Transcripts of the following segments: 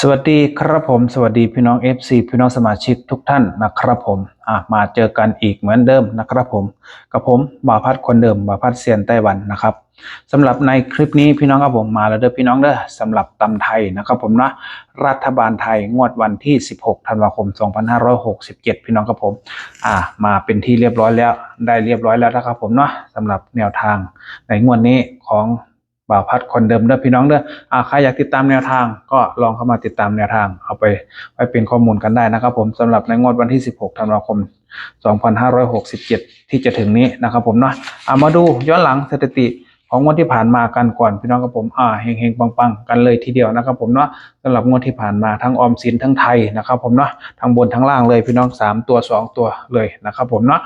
สวัสดีครับผมสวัสดีพี่น้อง FC พี่น้องสมาชิกทุกท่านนะครับผมอะมาเจอกันอีกเหมือนเดิมนะครับผมกับผมบ่าวพัดคนเดิมบ่าวพัดเซียนไต้หวันนะครับสำหรับในคลิปนี้พี่น้องครับผมมาแล้วเด้อพี่น้องเด้อสำหรับตำไทยนะครับผมนะรัฐบาลไทยงวดวันที่ 16ธันวาคม 2567 พี่น้องครับผมอ่ามาเป็นที่เรียบร้อยแล้วได้เรียบร้อยแล้วนะครับผมเนาะสำหรับแนวทางในงวดนี้ของ บ่าวพัดคนเดิมเด้อพี่น้องเด้ออาใครอยากติดตามแนวทางก็ลองเข้ามาติดตามแนวทาง เอาไปไว้เป็นข้อมูลกันได้นะครับ ผมสำหรับในงวดวันที่ 16ธันวาคม 2567 ที่จะถึงนี้นะครับ ผมเนาะอ่ามาดูย้อนหลังสถิติของงวดที่ผ่านมากันก่อนพี่น้องครับผมอ่าเฮงๆปังๆกันเลยทีเดียวนะครับ ผมเนาะสำหรับงวดที่ผ่านมาทั้งออมสินทั้งไทยนะครับ ผมเนาะทั้งบนทั้งล่างเลยพี่น้อง 3 ตัว 2 ตัวเลยนะครับ ผมเนาะ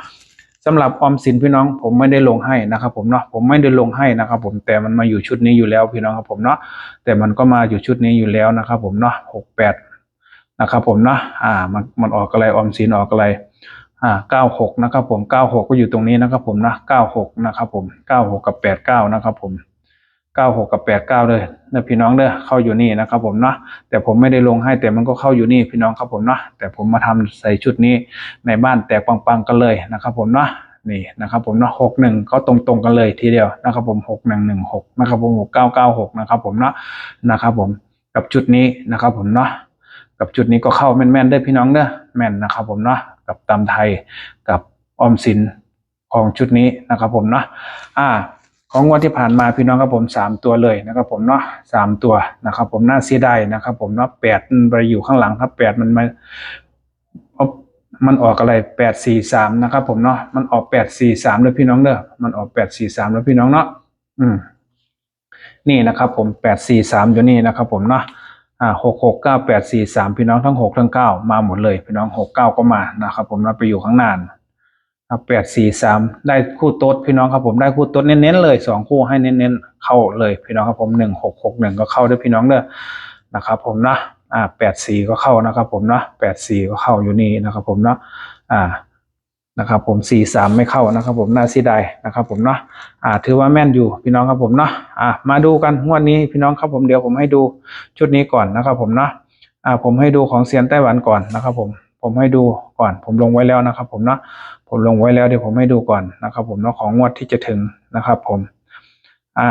สำหรับออมสินพี่น้องผมไม่ได้ลงให้นะครับผมเนาะผมไม่ได้ลงให้นะครับผมแต่มันมาอยู่ชุดนี้อยู่แล้วพี่น้องครับผมเนาะแต่มันก็มาอยู่ชุดนี้อยู่แล้วนะครับผมเนาะหกแปดนะครับผมเนาะอ่ามันมันออกอะไรออมสินออกอะไรอ่าเก้าหกนะครับผมเก้าหกก็อยู่ตรงนี้นะครับผมนะเก้าหกนะครับผมเก้าหกกับแปดเก้านะครับผม เก้าหกกับแปดเก้าเลยนะพี่น้องเด้อเข้าอยู่นี่นะครับผมเนาะแต่ผมไม่ได้ลงให้แต่มันก็เข้าอยู่นี่พี่น้องครับผมเนาะแต่ผมมาทำใส่ชุดนี้ในบ้านแตกปังๆกันเลยนะครับผมเนาะนี่นะครับผมเนาะหกหนึ่งก็ตรงๆกันเลยทีเดียวนะครับผมหกหนึ่งหนึ่งหกนะครับผมหกเก้าเก้าหกนะครับผมเนาะนะครับผมกับชุดนี้นะครับผมเนาะกับชุดนี้ก็เข้าแม่นๆเด้พี่น้องเด้อแม่นนะครับผมเนาะกับตำไทยกับออมสินของชุดนี้นะครับผมเนาะอ่า ของงวดที่ผ่านมาพี่น้องครับผมสามตัวเลยนะครับผมเนาะสามตัวนะครับผมน่าเสียดายนะครับผมเนาะแปดมันไปอยู่ข้างหลังครับแปดมันมามันออกอะไรแปดสี่สามนะครับผมเนาะมันออกแปดสี่สามเลยพี่น้องเด้อมันออกแปดสี่สามแล้วพี่น้องเนาะอืมนี่นะครับผมแปดสี่สามอยู่นี่นะครับผมเนาะอ่าหกหกเก้าแปดสี่สามพี่น้องทั้งหกทั้งเก้ามาหมดเลย พี่น้องหกเก้าก็มานะครับผมนะไปอยู่ข้างหน้า แปดสี่สามได้คู่โต๊ดพี่น้องครับผมได้คู่โต๊ดเน้นๆเลยสองคู่ให้เน้นๆเข้าเลยพี่น้องครับผมหนึ่งหกหกหนึ่งก็เข้าด้วยพี่น้องเด้อนะครับผมนะอ่าแปดสี่ก็เข้านะครับผมนะแปดสี่ก็เข้าอยู่นี่นะครับผมนะอ่านะครับผมสี่สามไม่เข้านะครับผมน่าเสียดายนะครับผมเนาะอ่าถือว่าแม่นอยู่พี่น้องครับผมเนาะอ่ามาดูกันงวดนี้พี่น้องครับผมเดี๋ยวผมให้ดูชุดนี้ก่อนนะครับผมเนาะอ่าผมให้ดูของเซียนไต้หวันก่อนนะครับผม ผมให้ดูก่อน ผมลงไว้แล้วนะครับ ผมเนาะผมลงไว้แล้วเดี๋ยวผมให้ดูก่อนนะครับ ผมเนาะของงวดที่จะถึงนะครับ ผม อ่า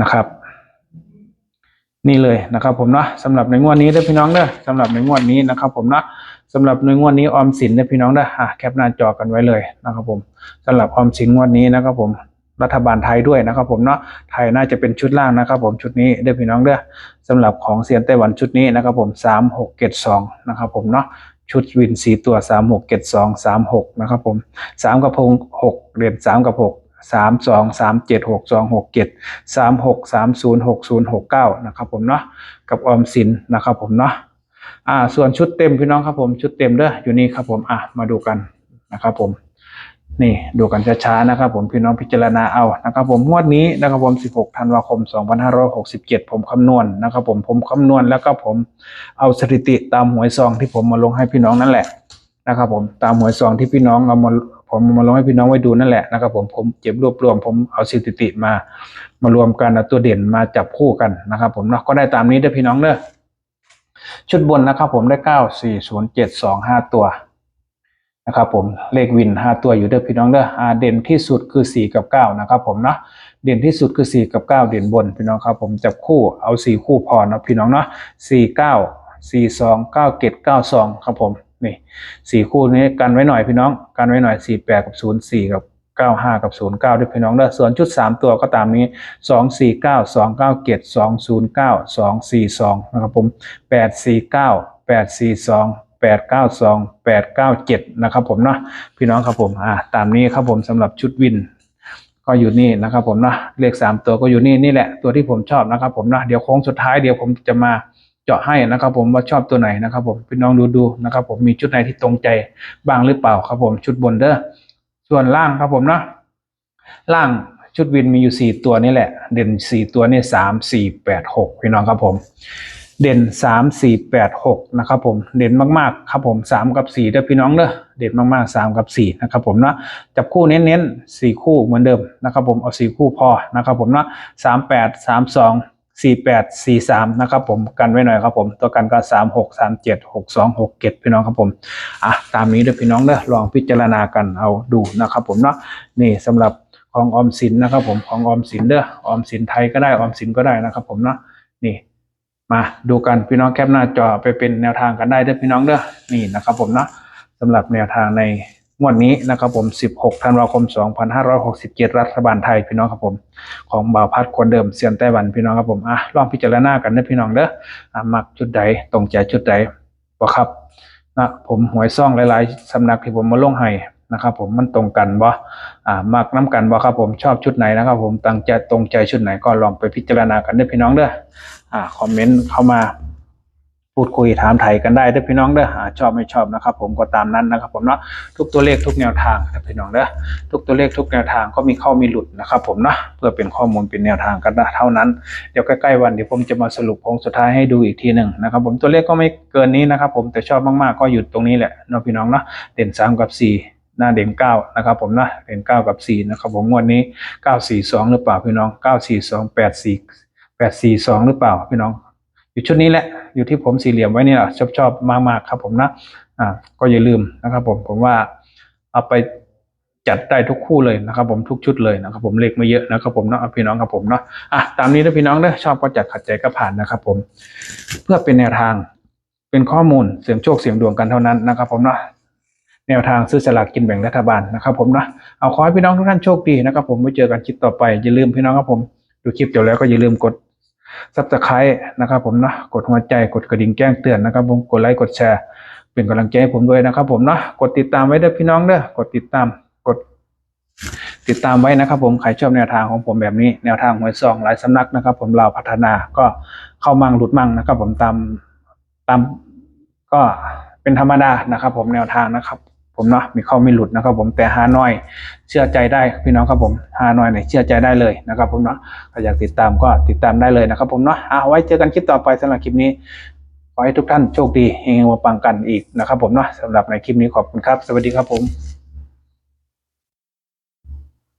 นะครับ นี่เลยนะครับ ผมเนาะสำหรับในงวดนี้เด้อพี่น้องเด้อสำหรับในงวดนี้นะครับ ผมเนาะสำหรับในงวดนี้ออมสินเด้อพี่น้องเด้ออะแคปหน้าจอกันไว้เลยนะครับ ผมสำหรับออมสินงวดนี้นะครับ ผม รัฐบาลไทยด้วยนะครับผมเนาะไทยน่าจะเป็นชุดล่างนะครับผมชุดนี้เด้อพี่น้องเด้อสำหรับของเซียนไต้หวันชุดนี้นะครับผมสามหกเจ็ดสองนะครับผมเนาะชุดวินสีตัวสามหกเจ็ดสองสามหกนะครับผมสามกับพงหกเหรียญสามกับหกสามสองสามเจ็ดหกสองหกเจ็ดสามหกสามศูนย์หกศูนย์หกเก้านะครับผมเนาะกับออมสินนะครับผมเนาะอ่าส่วนชุดเต็มพี่น้องครับผมชุดเต็มเด้ออยู่นี่ครับผมอะมาดูกันนะครับผม นี่ดูกันช้าๆนะครับผมพี่น้องพิจารณาเอานะครับผมงวดนี้นะครับผม 16 ธันวาคม 2567 ผมคำนวณนะครับผมผมคำนวณแล้วก็ผมเอาสถิติตามหวยซองที่ผมมาลงให้พี่น้องนั่นแหละนะครับผมตามหวยซองที่พี่น้องเอามาผมมาลงให้พี่น้องไว้ดูนั่นแหละนะครับผมผมเก็บรวบรวม ผมเอาสถิติมามารวมกันเอาตัวเด่นมาจับคู่กันนะครับ ผมเนาะก็ได้ตามนี้เด้อพี่น้องเด้อชุดบนนะครับผมได้เก้าสี่ศูนย์เจ็ดสองห้าตัว นะครับผมเลขวินห้าตัวอยู่เด้อพี่น้องเด้ออ่าเด่นที่สุดคือสี่กับเก้านะครับผมเนาะเด่นที่สุดคือสี่กับเก้าเด่นบนพี่น้องครับผมจับคู่เอาสี่คู่พอนะพี่น้องเนาะสี่เก้าสี่สองเก้าเกตเก้าสองครับผมนี่สี่คู่นี้กันไว้หน่อยพี่น้องกันไว้หน่อยสี่แปดกับศูนย์สี่กับเก้าห้ากับศูนย์เก้าด้วยพี่น้องเด้อส่วนชุดสามตัวก็ตามนี้สองสี่เก้าสองเก้าเจ็ดสองศูนย์เก้าสองสี่สองนะครับผมแปดสี่เก้ แปดเก้าสองแปดเก้าเจ็ดนะครับผมเนาะพี่น้องครับผมอ่าตามนี้ครับผมสำหรับชุดวิน ก็อยู่นี่นะครับผมเนาะเลขสามตัวก็อยู่นี่นี่แหละตัวที่ผมชอบนะครับผมเนาะเดี๋ยวโค้งสุดท้ายเดี๋ยวผมจะมาเจาะให้นะครับผมว่าชอบตัวไหนนะครับผมพี่น้องดูดูนะครับผมมีชุดไหนที่ตรงใจบ้างหรือเปล่าครับผมชุดบนเด้อส่วนล่างครับผมเนาะล่างชุดวินมีอยู่สี่ตัวนี่แหละ เด่นสี่ตัวนี่สามสี่แปดหกพี่น้องครับผม เด่นสามสี่แปดหกนะครับผมเด่นมากๆครับผมสามกับสี่เด้อพี่น้องเด้อเด่นมากๆสามกับสี่นะครับผมเนาะจับคู่เน้นๆสี่คู่เหมือนเดิมนะครับผมเอาสี่คู่พอนะครับผมเนาะสามแปดสามสองสี่แปดสี่สามนะครับผมกันไว้หน่อยครับผม ตัวกันก็สามหกสามเจ็ดหกสองหกเจ็ดพี่น้องครับผมอะตามนี้เด้อพี่น้องเด้อลองพิจารณากันเอาดูนะครับผมเนาะนี่สำหรับของออมสินนะครับผมของออมสินเด้อออมสินไทยก็ได้ออมสินก็ได้นะครับผมเนาะนี่ มาดูกันพี่น้องแคปหน้าจอไปเป็นแนวทางกันได้เด้อพี่น้องเด้อนี่นะครับผมเนาะสำหรับแนวทางในงวดนี้นะครับผม 16 ธันวาคม 2567 รัฐบาลไทยพี่น้องครับผม ของบ่าวพัดคนเดิมเซียนไต้หวันพี่น้องครับผมอะลองพิจารณากันนะพี่น้องเด้ออะมักชุดใดตรงใจชุดใดบ่ครับนะผมหวยซ่องหลายๆสำนักที่ผมมาลงให้นะครับผมมันตรงกันบ่อ่ามักน้กันบ่ครับผมชอบชุดไหนนะครับผมตั้งใจตรงใจชุดไหนก็ลองไปพิจารณากันเด้อพี่น้องเด้อ อ่าคอมเมนต์เข้ามาพูดคุยถามไทยกันได้เด้อพี่น้องเด้ออ่าชอบไม่ชอบนะครับ ผมก็ตามนั้นนะครับ ผมเนาะทุกตัวเลขทุกแนวทางนะพี่น้องเด้อทุกตัวเลขทุกแนวทางก็มีเข้ามีหลุดนะครับ ผมเนาะเพื่อเป็นข้อมูลเป็นแนวทางกันนะเท่านั้นเดี๋ยวใกล้ๆวันเดี๋ยวผมจะมาสรุปโค้งสุดท้ายให้ดูอีกทีหนึ่งนะครับ ผมตัวเลขก็ไม่เกินนี้นะครับ ผมแต่ชอบมากๆก็อยู่ตรงนี้แหละเนาะพี่น้องเนาะเด่นสามกับสี่หน้าเด่นเก้านะครับผมนะเด่นเก้ากับสี่นะครับผมงวดนี้เก้าสี่สองหรือเปล่าพี่น้องเก้าสี่สอง แปดสี่สองหรือเปล่าพี่น้อง อยู่ชุดนี้แหละ อยู่ที่ผมสี่เหลี่ยมไว้เนี่ยชอบชอบมากมากๆครับผมนะอ่าก็อย่าลืมนะครับ ผมผมว่าเอาไปจัดได้ทุกคู่เลยนะครับผมทุกชุดเลยนะครับผมเลขไม่เยอะนะครับผมเนาะพี่น้องครับผมเนาะอะตามนี้นะพี่น้องเด้อชอบก็จัดขัดใจก็ผ่านนะครับผมเพื่อเป็นแนวทางเป็นข้อมูลเสี่ยงโชคเสี่ยงดวงกันเท่านั้นนะครับผมเนาะแนวทางซื้อสลากกินแบ่งรัฐบาลนะครับผมนะเอาขอให้พี่น้องทุกท่านโชคดีนะครับผมไว้เจอกันคลิปต่อไปอย่าลืมพี่น้องครับผม ดูคลิปจบแล้วก็อย่าลืมกดซับสไครต์นะครับผมนะกดหัวใจกดกระดิ่งแจ้งเตือนนะครับผมกดไลค์กดแชร์ เป็นกำลังใจให้ผมด้วยนะครับผมนะกดติดตามไว้เด้อพี่น้องเด้อกดติดตามกด ติดตามไว้นะครับ ผมใครชอบแนวทางของผมแบบนี้แนวทางหวยซองหลายสำนักนะครับ ผมเราพัฒนาก็เข้ามั่งหลุดมั่งนะครับ ผมตามตามก็เป็นธรรมดานะครับ ผมแนวทางนะครับ ผมเนาะมีเข้ามีหลุดนะครับผมแต่หาน้อย เชื่อใจได้พี่น้องครับผมหาน้อยเนี่ยเชื่อใจได้เลยนะครับผมเนาะถ้าอยากติดตามก็ติดตามได้เลยนะครับผมเนาะเอาไว้เจอกันคลิปต่อไปสำหรับคลิปนี้ขอให้ทุกท่านโชคดีเฮงๆมาปังกันอีกนะครับผมเนาะสำหรับในคลิปนี้ขอบคุณครับ สวัสดีครับผม